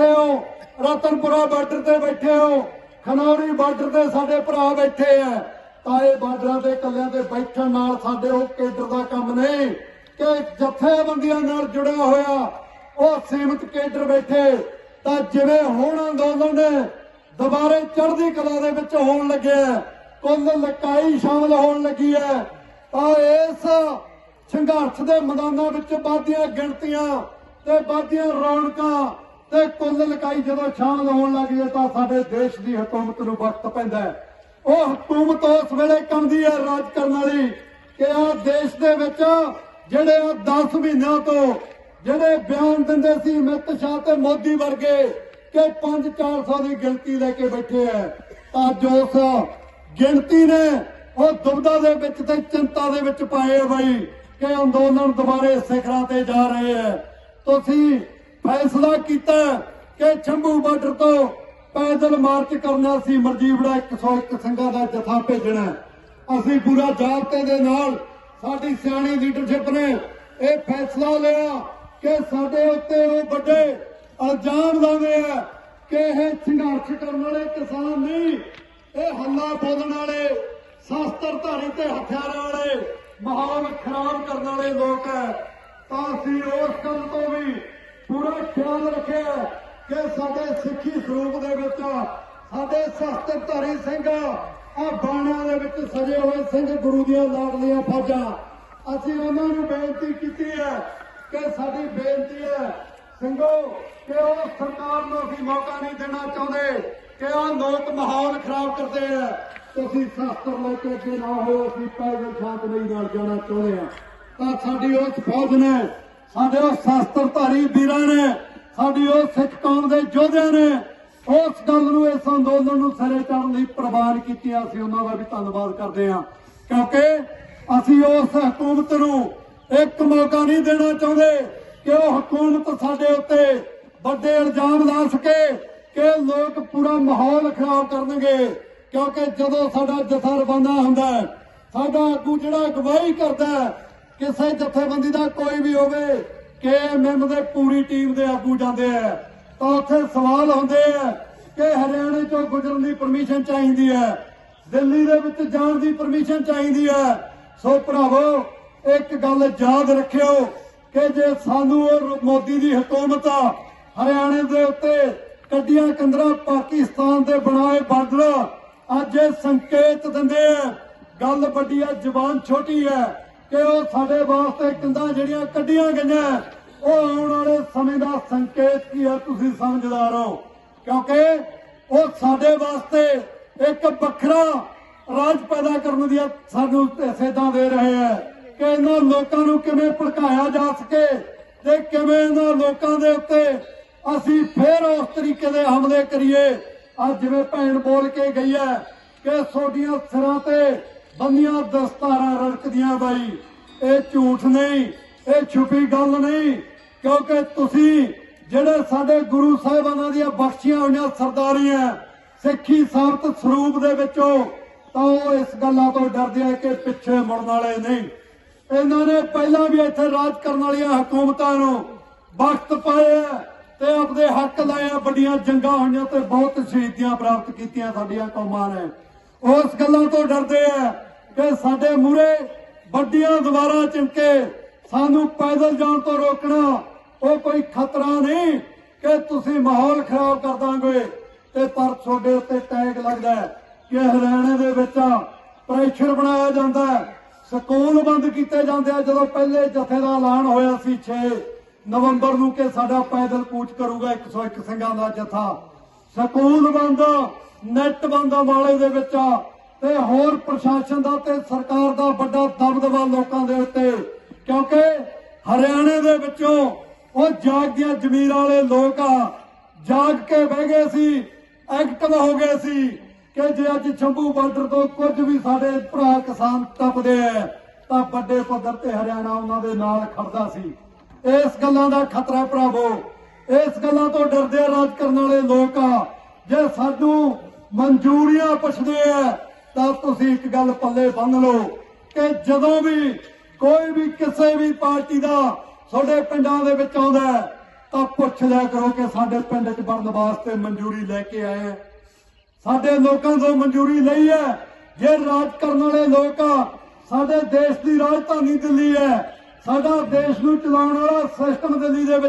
ਬੈਠੇ ਹੋ, ਰਤਨਪੁਰਾ ਬਾਰਡਰ ਤੇ ਬੈਠੇ ਹੋ, ਖਨੌਰੀ ਬਾਰਡਰ ਤੇ ਸਾਡੇ ਭਰਾ ਬੈਠੇ ਆ। ਤਾਂ ਇਹ ਬਾਰਡਰਾਂ ਤੇ ਕੱਲਿਆਂ ਤੇ ਬੈਠਣ ਨਾਲ ਸਾਡੇ ਉਹ ਕੇਡਰ ਦਾ ਕੰਮ ਨਹੀਂ ਕਿ ਜਥੇਬੰਦੀਆਂ ਨਾਲ ਜੁੜਿਆ ਹੋਇਆ, ਉਹ ਸੀਮਤ ਕੇਡਰ ਬੈਠੇ। ਤਾਂ ਜਿਵੇਂ ਹੁਣ ਅੰਦੋਲਨ ਦੁਬਾਰੇ ਚੜ੍ਹਦੀ ਕਲਾ ਦੇ ਵਿੱਚ ਹੋਣ ਲੱਗਿਆ ਕੁੱਲ ਲਕਾਈ ਸ਼ਾਮਲ ਹੋਣ ਲੱਗੀ ਹੈ ਤਾਂ ਇਸ ਸੰਘਰਸ਼ ਦੇ ਮੈਦਾਨਾਂ ਵਿੱਚ ਬਾਦੀਆਂ ਗਿਣਤੀਆਂ ਤੇ ਬਾਦੀਆਂ ਰੌਣਕਾਂ ਤੇ ਕੁੱਲ ਲਕਾਈ ਜਦੋਂ ਸ਼ਾਮਲ ਹੋਣ ਲੱਗ ਜਾਏ ਤਾਂ ਸਾਡੇ ਦੇਸ਼ ਦੀ ਹਕੂਮਤ ਨੂੰ ਵਕਤ ਪੈਂਦਾ ਹੈ। ਉਹ ਹਕੂਮਤ ਉਸ ਵੇਲੇ ਕੰਦੀ ਹੈ ਰਾਜ ਕਰਨ ਵਾਲੀ ਕਿ ਆ ਦੇਸ਼ ਦੇ ਵਿੱਚ ਜਿਹੜੇ ਆ 10 ਮਹੀਨਿਆਂ ਤੋਂ ਜਿਹੜੇ ਬਿਆਨ ਦਿੰਦੇ ਸੀ ਅਮਿਤ ਸ਼ਾਹ ਤੇ ਮੋਦੀ ਵਰਗੇ ਕਿ 5-400 ਦੀ ਗਿਣਤੀ ਲੈ ਕੇ ਬੈਠੇ ਐ ਅੱਜ ਉਸ ਗਿਣਤੀ ਨੇ ਉਹ ਦੁਬਦਾ ਦੇ ਵਿੱਚ ਤੇ ਚਿੰਤਾ ਦੇ ਵਿੱਚ ਪਾਏ ਆ ਬਾਈ ਕਿ ਅੰਦੋਲਨ ਦੁਬਾਰੇ ਸਿਖਰਾਂ ਤੇ ਜਾ ਰਹੇ ਐ ਤੁਸੀਂ ਫੈਸਲਾ ਕੀਤਾ ਕਿ ਛੰਭੂ ਬਾਰਡਰ ਤੋਂ ਪੈਦਲ ਮਾਰਚ ਕਰਨਾ ਸੀ ਮਰਜੀਵੜਾ 101 ਸਿੰਘਾਂ ਦਾ ਜਥਾ ਭੇਜਣਾ। ਅਸੀਂ ਪੂਰਾ ਜਾਬਤੇ ਦੇ ਨਾਲ ਸਾਡੀ ਸਿਆਣੀ ਲੀਡਰਸ਼ਿਪ ਨੇ ਇਹ ਫੈਸਲਾ ਲਿਆ ਕਿ ਸਾਡੇ ਉੱਤੇ ਉਹ ਵੱਡੇ ਇਲਜ਼ਾਮ ਲਾਉਂਦੇ ਆ ਕਿ ਇਹ ਸੰਘਰਸ਼ ਕਰਨ ਵਾਲੇ ਕਿਸਾਨ ਨਹੀਂ, ਇਹ ਹੱਲਾ ਬੋਲਣ ਵਾਲੇ, ਸ਼ਸਤਰ ਧਾਰੀ ਤੇ ਹਥਿਆਰਾਂ ਵਾਲੇ, ਮਾਹੌਲ ਖਰਾਬ ਕਰਨ ਵਾਲੇ ਲੋਕ ਹੈ ਤਾਂ ਅਸੀਂ ਉਸ ਗੱਲ ਤੋਂ ਵੀ ਖਿਆਲ ਰੱਖਿਆ ਕਿ ਸਾਡੇ ਸਿੱਖੀ ਸਰੂਪ ਦੇ ਵਿੱਚ ਸਾਡੇ ਸ਼ਸਤਰ ਸਿੰਘ ਆ ਬਾਣਾਂ ਦੇ ਵਿੱਚ ਸਜੇ ਹੋਏ ਸਿੰਘ ਗੁਰੂ ਦੀਆਂ ਲਾਡਲੀਆਂ ਫੌਜਾਂ। ਅਸੀਂ ਉਹਨਾਂ ਨੂੰ ਬੇਨਤੀ ਕੀਤੀ ਹੈ ਕਿ ਸਾਡੀ ਬੇਨਤੀ ਹੈ, ਸਿੰਘੋ, ਕਿ ਉਹ ਸਰਕਾਰ ਨੂੰ ਅਸੀਂ ਮੌਕਾ ਨਹੀਂ ਦੇਣਾ ਚਾਹੁੰਦੇ, ਕਿ ਉਹ ਲੋਕ ਮਾਹੌਲ ਖਰਾਬ ਕਰਦੇ ਆ। ਤੁਸੀਂ ਸ਼ਸਤਰ ਲੈ ਕੇ ਅੱਗੇ ਨਾ ਹੋ ਅਸੀਂ ਪੈਦਲ ਸ਼ਾਂਤਮਈ ਨਾਲ ਜਾਣਾ ਚਾਹੁੰਦੇ ਆ ਤਾਂ ਸਾਡੀ ਉਸ ਫੌਜ ਨੇ ਸਾਡੇ ਉਹ ਸ਼ਸਤਰ ਵੀਰਾਂ ਨੇ, ਸਾਡੀ ਉਹ ਸਿੱਖ ਕੌਮ ਦੇ ਯੋਧਿਆਂ ਨੇ, ਉਸ ਗੱਲ ਨੂੰ, ਇਸ ਅੰਦੋਲਨ ਨੂੰ ਸਿਰੇ ਚੜ੍ਹਨ ਲਈ ਪ੍ਰਵਾਨ ਕੀਤੀ ਅਸੀਂ ਉਹਨਾਂ ਦਾ ਵੀ ਧੰਨਵਾਦ ਕਰਦੇ ਹਾਂ। ਕਿਉਂਕਿ ਅਸੀਂ ਉਸ ਹਕੂਮਤ ਨੂੰ ਇੱਕ ਮੌਕਾ ਨਹੀਂ ਦੇਣਾ ਚਾਹੁੰਦੇ ਕਿ ਉਹ ਹਕੂਮਤ ਸਾਡੇ ਉੱਤੇ ਵੱਡੇ ਇਲਜ਼ਾਮ ਲਾ ਸਕੇ ਕਿ ਲੋਕ ਪੂਰਾ ਮਾਹੌਲ ਖਰਾਬ ਕਰਨਗੇ। ਕਿਉਂਕਿ ਜਦੋਂ ਸਾਡਾ ਜਥਾ ਰਵਾਨਾ ਹੁੰਦਾ ਸਾਡਾ ਆਗੂ ਜਿਹੜਾ ਅਗਵਾਈ ਕਰਦਾ ਕਿਸੇ ਜਥੇਬੰਦੀ ਦਾ ਕੋਈ ਵੀ ਹੋਵੇ ਕਿ ਦੇ ਪੂਰੀ ਟੀਮ ਦੇ ਆਗੂ ਜਾਂਦੇ ਆ। ਤਾਂ ਉੱਥੇ ਸਵਾਲ ਹੁੰਦੇ ਆ ਕਿ ਹਰਿਆਣੇ ਚੋਂ ਗੁਜ਼ਰਨ ਦੀ ਪਰਮਿਸ਼ਨ ਚਾਹੀਦੀ ਹੈ ਦਿੱਲੀ ਦੇ ਵਿੱਚ ਜਾਣ ਦੀ ਪਰਮਿਸ਼ਨ ਚਾਹੀਦੀ ਹੈ ਸੋ ਭਰਾਵੋ, ਇੱਕ ਗੱਲ ਯਾਦ ਰੱਖਿਓ ਕਿ ਜੇ ਸਾਨੂੰ ਉਹ ਮੋਦੀ ਦੀ ਹਕੂਮਤ ਆ, ਹਰਿਆਣੇ ਦੇ ਉੱਤੇ ਕੱਡੀਆਂ ਕੰਦਰਾ ਪਾਕਿਸਤਾਨ ਦੇ ਬਣਾਏ ਬਾਰਡਰ ਅੱਜ ਇਹ ਸੰਕੇਤ ਦਿੰਦੇ ਆ। ਗੱਲ ਵੱਡੀ ਆ, ਜ਼ਬਾਨ ਛੋਟੀ ਹੈ ਕਿ ਉਹ ਸਾਡੇ ਵਾਸਤੇ ਕੰਧਾਂ ਜਿਹੜੀਆਂ ਕੱਢੀਆਂ ਗਈਆਂ, ਉਹ ਆਉਣ ਵਾਲੇ ਸਮੇਂ ਦਾ ਸੰਕੇਤ ਕੀ ਹੈ ਤੁਸੀਂ ਸਮਝਦਾਰ ਹੋ? ਕਿਉਂਕਿ ਉਹ ਸਾਡੇ ਵਾਸਤੇ ਇੱਕ ਵੱਖਰਾ ਰਾਜ ਪੈਦਾ ਕਰਨ ਦੀਆਂ ਸਾਨੂੰ ਸੇਧਾਂ ਦੇ ਰਹੇ ਹੈ ਕਿ ਇਹਨਾਂ ਲੋਕਾਂ ਨੂੰ ਕਿਵੇਂ ਭੜਕਾਇਆ ਜਾ ਸਕੇ ਤੇ ਕਿਵੇਂ ਇਹਨਾਂ ਲੋਕਾਂ ਦੇ ਉੱਤੇ ਅਸੀਂ ਫੇਰ ਉਸ ਤਰੀਕੇ ਦੇ ਹਮਲੇ ਕਰੀਏ। ਅੱਜ ਜਿਵੇਂ ਭੈਣ ਬੋਲ ਕੇ ਗਈ ਹੈ ਕਿ ਸੋਡੀਆਂ ਸਿਰਾਂ ਤੇ ਬੰਦੀਆਂ ਦਸਤਾਰਾਂ ਰੜਕਦੀਆਂ ਬਾਈ। ਇਹ ਝੂਠ ਨਹੀਂ, ਇਹ ਛੁਪੀ ਗੱਲ ਨਹੀਂ, ਕਿਉਂਕਿ ਤੁਸੀਂ ਜਿਹੜੇ ਸਾਡੇ ਗੁਰੂ ਸਾਹਿਬਾਨਾਂ ਦੀਆਂ ਬਖਸ਼ੀਆਂ ਹੋਈਆਂ ਸਰਦਾਰੀਆਂ, ਸਿੱਖੀ ਸਾਬਤ ਸਰੂਪ ਦੇ ਵਿੱਚੋਂ, ਤਾਂ ਉਹ ਇਸ ਗੱਲਾਂ ਤੋਂ ਡਰਦੇ ਆ ਕਿ ਪਿੱਛੇ ਮੁੜਨ ਵਾਲੇ ਨਹੀਂ। ਇਹਨਾਂ ਨੇ ਪਹਿਲਾਂ ਵੀ ਇੱਥੇ ਰਾਜ ਕਰਨ ਵਾਲੀਆਂ ਹਕੂਮਤਾਂ ਨੂੰ ਵਕਤ ਪਾਇਆ ਤੇ ਆਪਣੇ ਹੱਕ ਲਾਇਆ, ਵੱਡੀਆਂ ਜੰਗਾਂ ਹੋਈਆਂ ਤੇ ਬਹੁਤ ਸ਼ਹੀਦੀਆਂ ਪ੍ਰਾਪਤ ਕੀਤੀਆਂ ਸਾਡੀਆਂ ਕੌਮਾਂ ਨੇ। ਉਸ ਗੱਲਾਂ ਤੋਂ ਡਰਦੇ ਆ ਕਿ ਸਾਡੇ ਮੂਰੇ ਵੱਡੀਆਂ ਦੀਵਾਰਾਂ ਚਿੰਕੇ ਸਾਨੂੰ ਪੈਦਲ ਜਾਣ ਤੋਂ ਰੋਕਣਾ, ਉਹ ਕੋਈ ਖਤਰਾ ਨਹੀਂ ਕਿ ਤੁਸੀਂ ਮਾਹੌਲ ਖਰਾਬ ਕਰ ਦਾਂਗੇ। ਤੇ ਪਰ ਤੁਹਾਡੇ ਉੱਤੇ ਟੈਗ ਲੱਗਦਾ ਕਿ ਹਰਿਆਣੇ ਦੇ ਵਿੱਚ ਪ੍ਰੈਸ਼ਰ ਬਣਾਇਆ ਜਾਂਦਾ ਸਕੂਲ ਬੰਦ ਕੀਤੇ ਜਾਂਦੇ ਆ, ਜਦੋਂ ਪਹਿਲੇ ਜਥੇ ਦਾ ਐਲਾਨ ਹੋਇਆ ਸੀ 6 ਨਵੰਬਰ ਨੂੰ ਕਿ ਸਾਡਾ ਪੈਦਲ ਕੂਚ ਕਰੂਗਾ 101 ਸਿੰਘਾਂ ਦਾ ਜਥਾ। ਸਕੂਲ ਬੰਦ ਨੈਟ ਬੰਦ ਵਾਲੇ ਦੇ ਵਿੱਚ ਤੇ ਹੋਰ ਪ੍ਰਸ਼ਾਸਨ ਦਾ ਤੇ ਸਰਕਾਰ ਦਾ ਵੱਡਾ ਦਬਦਬਾ ਲੋਕਾਂ ਦੇ ਉੱਤੇ। ਕਿਉਂਕਿ ਹਰਿਆਣੇ ਦੇ ਵਿੱਚੋਂ ਉਹ ਜਾਗਦੀਆਂ ਜ਼ਮੀਰ ਵਾਲੇ ਲੋਕ ਆ। ਜਾਗ ਕੇ ਬਹਿ ਗਏ ਸੀ ਐਕਟਿਵ ਹੋ ਗਏ ਸੀ ਕਿ ਜੇ ਅੱਜ ਸ਼ੰਭੂ ਬਾਰਡਰ ਤੋਂ ਕੁਝ ਵੀ ਸਾਡੇ ਭਰਾ ਕਿਸਾਨ ਤਪਦੇ ਐ ਤਾਂ ਵੱਡੇ ਪੱਧਰ ਤੇ ਹਰਿਆਣਾ ਉਹਨਾਂ ਦੇ ਨਾਲ ਖੜਦਾ ਸੀ। ਇਸ ਗੱਲਾਂ ਦਾ ਖਤਰਾ ਭਰਾਵੋ ਇਸ ਗੱਲਾਂ ਤੋਂ ਡਰਦੇ ਆ ਰਾਜ ਕਰਨ ਵਾਲੇ ਲੋਕ ਆ। ਜੇ ਸਾਨੂੰ ਮਨਜ਼ੂਰੀਆਂ ਪੁੱਛਦੇ ਆ, ਤਾਂ ਤੁਸੀਂ ਇੱਕ ਗੱਲ ਪੱਲੇ ਬੰਨ ਲਓ ਕਿ ਜਦੋਂ ਵੀ ਕੋਈ ਵੀ ਕਿਸੇ ਵੀ ਪਾਰਟੀ ਦਾ ਤੁਹਾਡੇ ਪਿੰਡਾਂ ਦੇ ਵਿੱਚ ਆਉਂਦਾ ਤਾਂ ਪੁੱਛ ਲਿਆ ਕਰੋ ਕਿ ਸਾਡੇ ਪਿੰਡ 'ਚ ਬਣਨ ਵਾਸਤੇ ਮਨਜ਼ੂਰੀ ਲੈ ਕੇ ਆਏ ਸਾਡੇ ਲੋਕਾਂ ਤੋਂ ਮਨਜ਼ੂਰੀ ਲਈ ਹੈ। ਜੇ ਰਾਜ ਕਰਨ ਵਾਲੇ ਲੋਕ ਆ, ਸਾਡੇ ਦੇਸ਼ ਦੀ ਰਾਜਧਾਨੀ ਦਿੱਲੀ ਹੈ। ਸਾਡਾ ਦੇਸ਼ ਨੂੰ ਚਲਾਉਣ ਵਾਲਾ ਸਿਸਟਮ ਦਿੱਲੀ ਦੇ ਵਿੱਚ